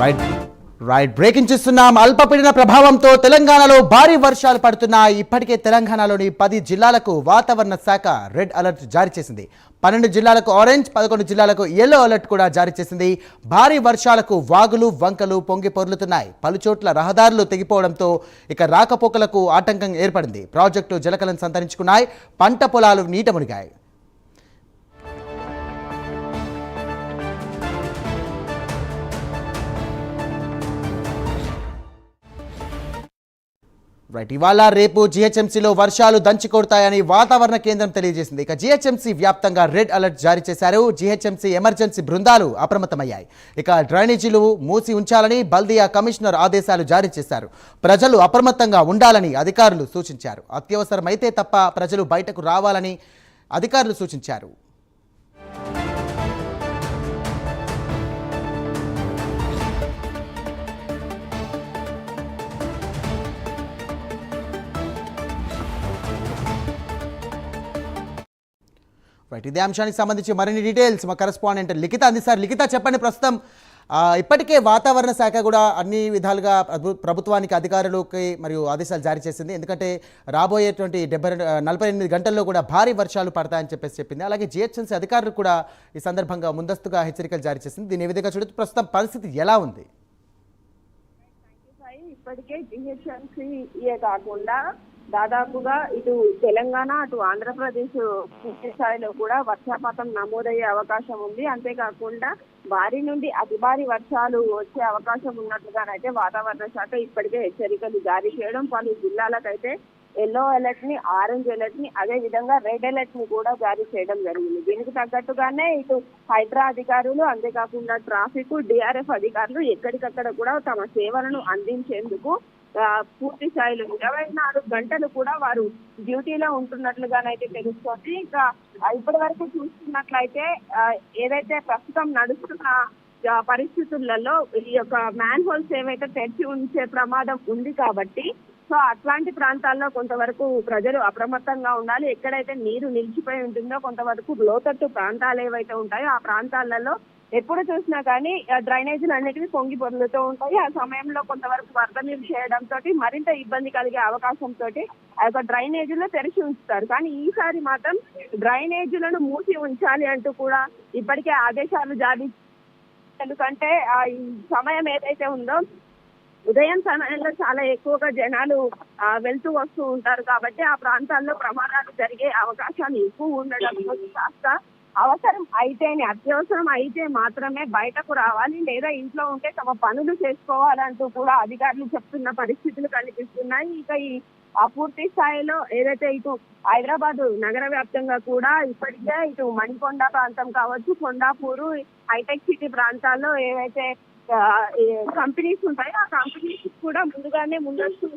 Right right breaking చేస్తున్నాం. అల్పపీడన ప్రభావంతో తెలంగాణలో భారీ వర్షాలు పడుతున్నాయి. ఇప్పటికే తెలంగాణలోని పది జిల్లాలకు వాతావరణ శాఖ రెడ్ అలర్ట్ జారీ చేసింది. పన్నెండు జిల్లాలకు ఆరెంజ్ పదకొండు జిల్లాలకు ఎల్లో అలర్ట్ కూడా జారీ చేసింది. భారీ వర్షాలకు వాగులు వంకలు పొంగి పొర్లుతున్నాయి. పలుచోట్ల రహదారులు తెగిపోవడంతో ఇక రాకపోకలకు ఆటంకం ఏర్పడింది. ప్రాజెక్టు జలకలను సంతరించుకున్నాయి. పంట పొలాలు నీట మునిగాయి. రైట్ ఇవాళ రేపు జిహెచ్ఎంసీలో వర్షాలు దంచి కొడతాయని వాతావరణ కేంద్రం తెలియజేసింది. ఇక జిహెచ్ఎంసీ వ్యాప్తంగా రెడ్ అలర్ట్ జారీ చేశారు. జిహెచ్ఎంసీ ఎమర్జెన్సీ బృందాలు అప్రమత్తమయ్యాయి. ఇక డ్రైనేజీలు మూసి ఉంచాలని బల్దియా కమిషనర్ ఆదేశాలు జారీ చేశారు. ప్రజలు అప్రమత్తంగా ఉండాలని అధికారులు సూచించారు. అత్యవసరమైతే తప్ప ప్రజలు బయటకు రావాలని అధికారులు సూచించారు. రైట్ ఇదే అంశానికి సంబంధించి మరిన్ని డీటెయిల్స్ మా కరెస్పాండెంట్ లిఖిత అందిస్తారు లిఖిత చెప్పండి. ప్రస్తుతం ఇప్పటికే వాతావరణ శాఖ కూడా అన్ని విధాలుగా ప్రభుత్వానికి అధికారులకి మరియు ఆదేశాలు జారీ చేసింది. ఎందుకంటే రాబోయేటువంటి డెబ్బై నలభై ఎనిమిది గంటల్లో కూడా భారీ వర్షాలు పడతాయని చెప్పేసి చెప్పింది. అలాగే జిహెచ్ఎంసీ అధికారులు కూడా ఈ సందర్భంగా ముందస్తుగా హెచ్చరికలు జారీ చేసింది. దీని విధంగా చూడొచ్చు? ప్రస్తుతం పరిస్థితి ఎలా ఉంది? ఇప్పటికే జిహెచ్ఎంసీయే కాకుండా దాదాపుగా ఇటు తెలంగాణ అటు ఆంధ్రప్రదేశ్ పూర్తి స్థాయిలో కూడా వర్షపాతం నమోదయ్యే అవకాశం ఉంది. అంతేకాకుండా భారీ నుండి అతి భారీ వర్షాలు వచ్చే అవకాశం ఉన్నట్లుగానైతే వాతావరణ శాఖ ఇప్పటికే హెచ్చరికలు జారీ చేయడం పలు జిల్లాలకైతే ఎల్లో అలర్ట్ని ఆరెంజ్ అలర్ట్ని అదే విధంగా రెడ్ అలర్ట్ని కూడా జారీ చేయడం జరిగింది. దీనికి తగ్గట్టుగానే ఇటు హైడ్రా అధికారులు అంతేకాకుండా ట్రాఫిక్ డిఆర్ఎఫ్ అధికారులు ఎక్కడికక్కడ కూడా తమ సేవలను అందించేందుకు పూర్తి స్థాయిలో ఇరవై నాలుగు గంటలు కూడా వారు డ్యూటీలో ఉంటున్నట్లుగానైతే తెలుస్తోంది. ఇంకా ఇప్పటి వరకు చూస్తున్నట్లయితే ఏదైతే ప్రస్తుతం నడుస్తున్న పరిస్థితులలో ఈ యొక్క మ్యాన్ హోల్స్ ఏవైతే తెరిచి ఉంచే ప్రమాదం ఉంది కాబట్టి సో అట్లాంటి ప్రాంతాల్లో కొంతవరకు ప్రజలు అప్రమత్తంగా ఉండాలి. ఎక్కడైతే నీరు నిలిచిపోయి ఉంటుందో కొంతవరకు లోతట్టు ప్రాంతాలు ఏవైతే ఉంటాయో ఆ ప్రాంతాలలో ఎప్పుడు చూసినా కానీ ఆ డ్రైనేజీలు అన్నిటివి పొంగి పొర్లుతూ ఉంటాయి. ఆ సమయంలో కొంతవరకు వరద నీరు చేయడంతో మరింత ఇబ్బంది కలిగే అవకాశంతో ఆ యొక్క డ్రైనేజీలో తెరిచి ఉంచుతారు. కానీ ఈసారి మాత్రం డ్రైనేజీలను మూసి ఉంచాలి అంటూ కూడా ఇప్పటికే ఆదేశాలు జారీ ఎందుకంటే ఆ ఈ సమయం ఏదైతే ఉందో ఉదయం సమయంలో చాలా ఎక్కువగా జనాలు ఆ, వెళ్తూ వస్తూ ఉంటారు. కాబట్టి ఆ ప్రాంతాల్లో ప్రమాదాలు జరిగే అవకాశాలు ఎక్కువ ఉండడంతో కాస్త అవసరం అయితేనే అత్యవసరం అయితే మాత్రమే బయటకు రావాలి. లేదా ఇంట్లో ఉంటే తమ పనులు చేసుకోవాలంటూ కూడా అధికారులు చెప్తున్న పరిస్థితులు కనిపిస్తున్నాయి. ఇక ఈ ఆ పూర్తి స్థాయిలో ఏదైతే ఇటు హైదరాబాద్ నగర వ్యాప్తంగా కూడా ఇప్పటికే ఇటు మణికొండ ప్రాంతం కావచ్చు కొండాపూరు హైటెక్ సిటీ ప్రాంతాల్లో ఏవైతే కంపెనీస్ ఉంటాయో ఆ కంపెనీస్ కూడా ముందుగానే ముందస్తు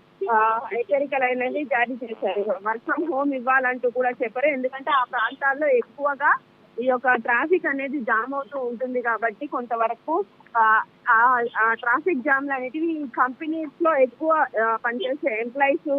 హెచ్చరికలు అనేది జారీ చేశారు. వర్క్ ఫ్రమ్ హోమ్ ఇవ్వాలంటూ కూడా చెప్పారు. ఎందుకంటే ఆ ప్రాంతాల్లో ఎక్కువగా ఈ యొక్క ట్రాఫిక్ అనేది జామ్ అవుతూ ఉంటుంది కాబట్టి కొంతవరకు ఆ, ట్రాఫిక్ జామ్లు అనేటివి కంపెనీస్లో ఎక్కువ పనిచేసే ఎంప్లాయీస్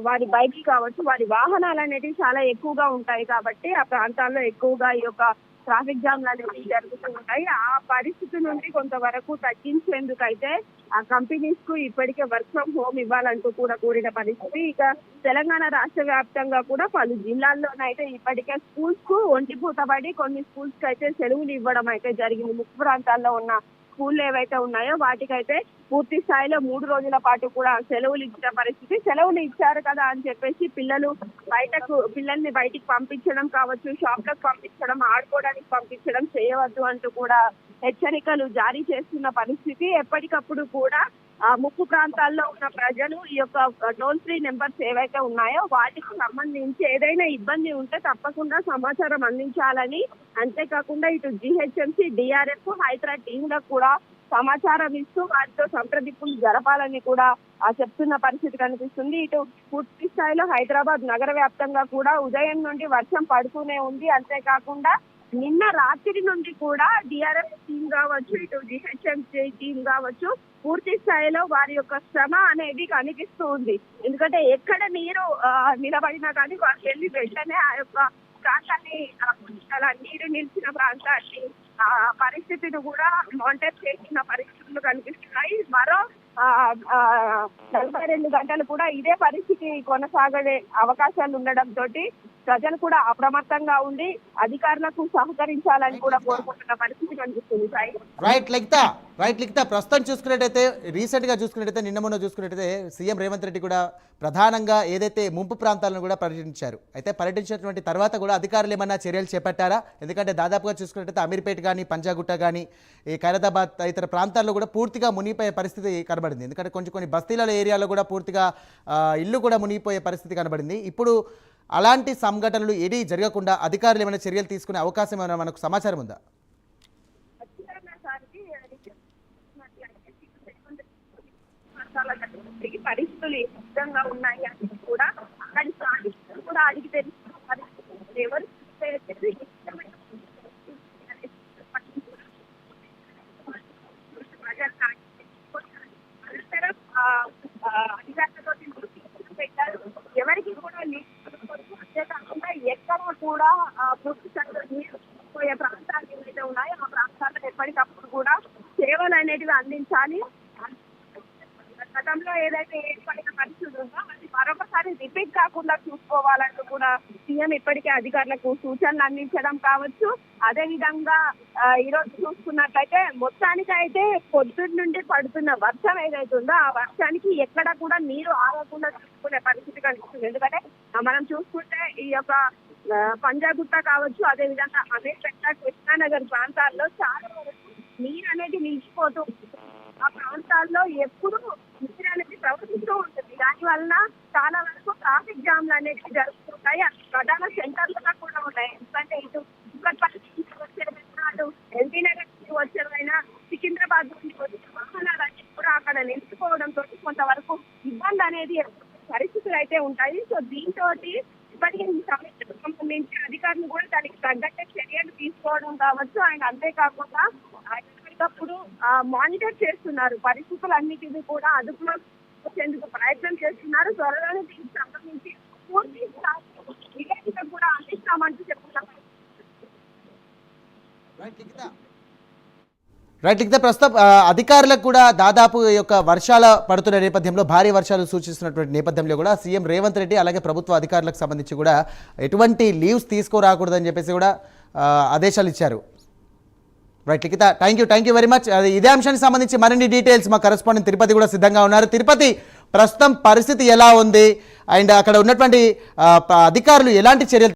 వారి బైక్స్ కావచ్చు వారి వాహనాలు అనేటివి చాలా ఎక్కువగా ఉంటాయి కాబట్టి ఆ ప్రాంతాల్లో ఎక్కువగా ఈ యొక్క ట్రాఫిక్ జామ్లు అనేవి జరుగుతూ ఉంటాయి ఆ పరిస్థితి నుండి కొంతవరకు తగ్గించేందుకైతే ఆ కంపెనీస్కు ఇప్పటికే వర్క్ ఫ్రం హోమ్ ఇవ్వాలంటూ కూడా కూడిన పరిస్థితి. ఇక తెలంగాణ రాష్ట్ర వ్యాప్తంగా కూడా పలు జిల్లాల్లోనైతే ఇప్పటికే స్కూల్స్కు ఒంటిపూతబడి కొన్ని స్కూల్స్కి అయితే సెలవులు ఇవ్వడం అయితే జరిగింది. ముఖ్య ప్రాంతాల్లో ఉన్న స్కూళ్ళు ఏవైతే ఉన్నాయో వాటికైతే పూర్తి స్థాయిలో మూడు రోజుల పాటు కూడా సెలవులు ఇచ్చిన పరిస్థితి. సెలవులు ఇచ్చారు కదా అని చెప్పేసి పిల్లలు బయటకు పిల్లల్ని బయటికి పంపించడం కావచ్చు షాప్లకు పంపించడం ఆడుకోవడానికి పంపించడం చేయవద్దు అంటూ కూడా హెచ్చరికలు జారీ చేస్తున్న పరిస్థితి ఎప్పటికప్పుడు కూడా ఆ ముక్కు ప్రాంతాల్లో ఉన్న ప్రజలు ఈ యొక్క టోల్ ఫ్రీ నెంబర్స్ ఏవైతే ఉన్నాయో వాటికి సంబంధించి ఏదైనా ఇబ్బంది ఉంటే తప్పకుండా సమాచారం అందించాలని. అంతేకాకుండా ఇటు జిహెచ్ఎంసీ డిఆర్ఎఫ్ హైదరాబాద్ టీంలకు కూడా సమాచారం ఇస్తూ వారితో సంప్రదింపులు జరపాలని కూడా ఆ చెప్తున్న పరిస్థితి కనిపిస్తుంది. ఇటు పూర్తి స్థాయిలో హైదరాబాద్ నగర వ్యాప్తంగా కూడా ఉదయం నుండి వర్షం పడుతూనే ఉంది. అంతేకాకుండా నిన్న రాత్రి నుండి కూడా డిఆర్ఎఫ్ టీం కావచ్చు ఇటు జిహెచ్ఎంసీ టీం కావచ్చు పూర్తి స్థాయిలో వారి యొక్క శ్రమ అనేది కనిపిస్తూ ఉంది ఎందుకంటే ఎక్కడ నీరు నిలబడినా కానీ వారు వెళ్ళి వెంటనే ఆ యొక్క ప్రాంతాన్ని అలా నీరు నిలిచిన ప్రాంతాన్ని ఆ పరిస్థితిని కూడా మానిటర్ చేసిన పరిస్థితులు కనిపిస్తున్నాయి. మరో నలభై రెండు గంటలు కూడా ఇదే పరిస్థితి కొనసాగే అవకాశాలు ఉండడం తోటి ప్రజలు కూడా అప్రమత్తంగా ఉండి అధికారులకు సహకరించాలని కూడా కోరుకుంటున్న పరిస్థితి కనిపిస్తుంది. సాయి. రైట్ లిఖిత రైట్ లిఖిత ప్రస్తుతం చూసుకున్నట్టయితే రీసెంట్గా చూసుకున్నట్టయితే నిన్న మొన్న చూసుకున్నట్టయితే సీఎం రేవంత్ రెడ్డి కూడా ప్రధానంగా ఏదైతే ముంపు ప్రాంతాలను కూడా పర్యటించారు. అయితే పర్యటించినటువంటి తర్వాత కూడా అధికారులు ఏమన్నా చర్యలు చేపట్టారా? ఎందుకంటే దాదాపుగా చూసుకున్నట్టయితే అమీర్పేట్ కానీ పంజాగుట్ట కానీ ఈ ఖైరదాబాద్ తదితర ప్రాంతాల్లో కూడా పూర్తిగా మునిగిపోయే పరిస్థితి కనబడింది. ఎందుకంటే కొంచెం కొన్ని బస్తీల ఏరియాలో కూడా పూర్తిగా ఇల్లు కూడా మునిగిపోయే పరిస్థితి కనబడింది. ఇప్పుడు అలాంటి సంఘటనలు ఏది జరగకుండా అధికారులు ఏమైనా చర్యలు తీసుకునే అవకాశం ఏమైనా మనకు సమాచారం ఉందా? పరిస్థితులు ఏ ఉన్నాయి అని కూడా అక్కడి స్థానికులు కూడా అడిగి తెలుసు పరిస్థితులు ఎవరు అనంతరం, ఆ, ఆ, అధికారులతో తీసుకుని పెట్టారు ఎవరికి కూడా నీళ్ళు అంతేకాకుండా ఎక్కడ కూడా పూర్తి నీరు పోయే ప్రాంతాలు ఏవైతే ఉన్నాయో ఆ ప్రాంతాల్లో ఎప్పటికప్పుడు కూడా సేవలు అనేటివి అందించాలి. గతంలో ఏదైతే ఏర్పడిన పరిస్థితులు ఉందో అది మరొకసారి రిపీట్ కాకుండా చూసుకోవాలంటూ కూడా సీఎం ఇప్పటికే అధికారులకు సూచనలు అందించడం కావచ్చు. అదే విధంగా ఈ రోజు చూసుకున్నట్లయితే మొత్తానికి అయితే పొద్దున్న నుండి పడుతున్న వర్షం ఏదైతే ఉందో ఆ వర్షానికి ఎక్కడ కూడా నీరు ఆగకుండా చూసుకునే పరిస్థితి కనిపిస్తుంది. ఎందుకంటే మనం చూసుకుంటే ఈ యొక్క పంజాగుట్ట కావచ్చు అదే విధంగా అమీర్పేట కృష్ణానగర్ ప్రాంతాల్లో చాలా వరకు నీరు అనేది నిలిచిపోతూ ఆ ప్రాంతాల్లో ఎప్పుడు నీరు అనేది ప్రవహిస్తూ ఉంటుంది. దాని వలన చాలా వరకు ట్రాఫిక్ జామ్లు అనేవి జరుగుతుంటాయి. ప్రధాన సెంటర్లుగా కూడా ఉన్నాయి. ఎందుకంటే ఇటు కుక్కట్పల్లి నుంచి వచ్చేదైనా అటు ఎల్బీ నగర్ నుంచి వచ్చేదైనా సికింద్రాబాద్ నుంచి వచ్చిన వాహనాలు అన్ని కూడా అక్కడ నిలిచిపోవడంతో కొంతవరకు ఇబ్బంది అనేది పరిస్థితులు అయితే ఉంటాయి. సో దీంతో ఇప్పటికే ఈ సంబంధించి అధికారులు కూడా దానికి తగ్గట్టే చర్యలు తీసుకోవడం కావచ్చు. అండ్ అంతేకాకుండా ఎప్పటికప్పుడు మానిటర్ చేస్తున్నారు. పరిస్థితులన్నిటిని కూడా అదుపులో వచ్చేందుకు ప్రయత్నం చేస్తున్నారు. త్వరలోనే దీనికి సంబంధించి పూర్తి స్థాయి నివేదిక కూడా అందిస్తామంటూ చెప్తున్నారు రైట్ లిఖిత ప్రస్తుతం అధికారులకు కూడా దాదాపు ఈ యొక్క వర్షాల పడుతున్న నేపథ్యంలో భారీ వర్షాలు సూచిస్తున్నటువంటి నేపథ్యంలో కూడా సీఎం రేవంత్ రెడ్డి అలాగే ప్రభుత్వ అధికారులకు సంబంధించి కూడా ఎటువంటి లీవ్స్ తీసుకురాకూడదని చెప్పేసి కూడా ఆదేశాలు ఇచ్చారు. Right Likhita thank you thank you very much. ఇదే అంశానికి సంబంధించి మరిన్ని డీటెయిల్స్ మా కరెస్పాండెంట్ తిరుపతి కూడా సిద్ధంగా ఉన్నారు. తిరుపతి ప్రస్తుతం పరిస్థితి ఎలా ఉంది? అండ్ అక్కడ ఉన్నటువంటి అధికారులు ఎలాంటి చర్యలు